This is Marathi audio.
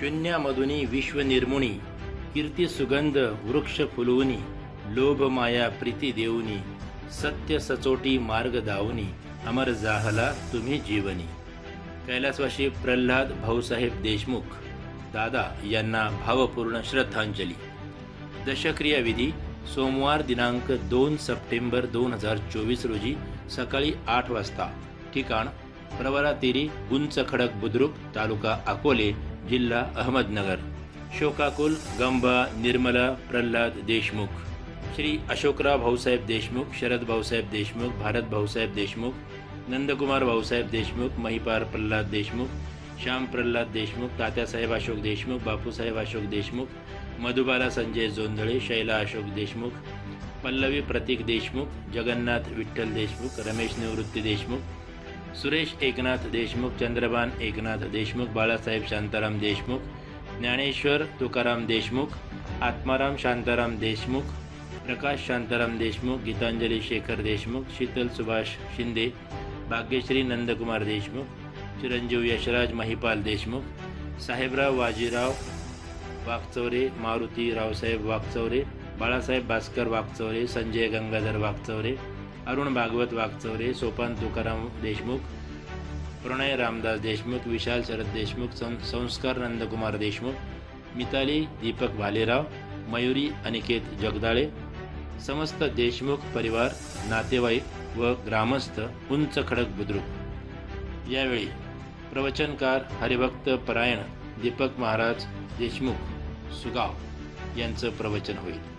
शून्यामधुनी विश्वनिर्मुणी कीर्ती सुगंध वृक्ष फुलवुनी लोभ माया प्रीती देऊनी सत्य सचोटी मार्ग दावनी अमर जाहला तुम्ही जीवनी. कैलासवाशी प्रल्हाद भाऊसाहेब देशमुख दादा यांना भावपूर्ण श्रद्धांजली. दशक्रिया विधी सोमवार दिनांक दोन सप्टेंबर दोन हजार चोवीस रोजी सकाळी आठ वाजता. ठिकाण प्रवरातेरी उंच खडक बुद्रुक तालुका अकोले जिल्हा अहमदनगर. शोकाकुल गंबा निर्मला प्रल्हाद देशमुख. श्री अशोकराव भाऊसाहेब देशमुख शरद भाऊसाहेब देशमुख भारत भाऊसाहेब देशमुख नंदकुमार भाऊसाहेब देशमुख महिपार प्रल्हाद देशमुख श्याम प्रल्हाद देशमुख तात्यासाहेब अशोक देशमुख बापूसाहेब अशोक देशमुख मधुबाला संजय जोंधळे शैला अशोक देशमुख पल्लवी प्रतीक देशमुख जगन्नाथ विठ्ठल देशमुख रमेश निवृत्ती देशमुख सुरेश एकनाथ देशमुख चंद्रबान एकनाथ देशमुख बाळासाहेब शांताराम देशमुख ज्ञानेश्वर तुकाराम देशमुख आत्माराम शांताराम देशमुख प्रकाश शांताराम देशमुख गीतांजली शेखर देशमुख शीतल सुभाष शिंदे भाग्यश्री नंदकुमार देशमुख चिरंजीव यशराज महिपाल देशमुख साहेबराव वाजीराव वाघचौरे मारुती रावसाहेब वाघचौरे बाळासाहेब भास्कर वाघचौरे संजय गंगाधर वाघचौरे अरुण भागवत वागचौरे सोपान तुकाराम देशमुख प्रणय रामदास देशमुख विशाल शरद देशमुख सं संस्कार नंदकुमार देशमुख मिताली दीपक भालेराव मयुरी अनिकेत जगदाळे समस्त देशमुख परिवार नातेवाईक व ग्रामस्थ उंच खडक बुद्रुक. यावेळी प्रवचनकार हरिभक्त परायण दीपक महाराज देशमुख सुगाव यांचं प्रवचन होईल.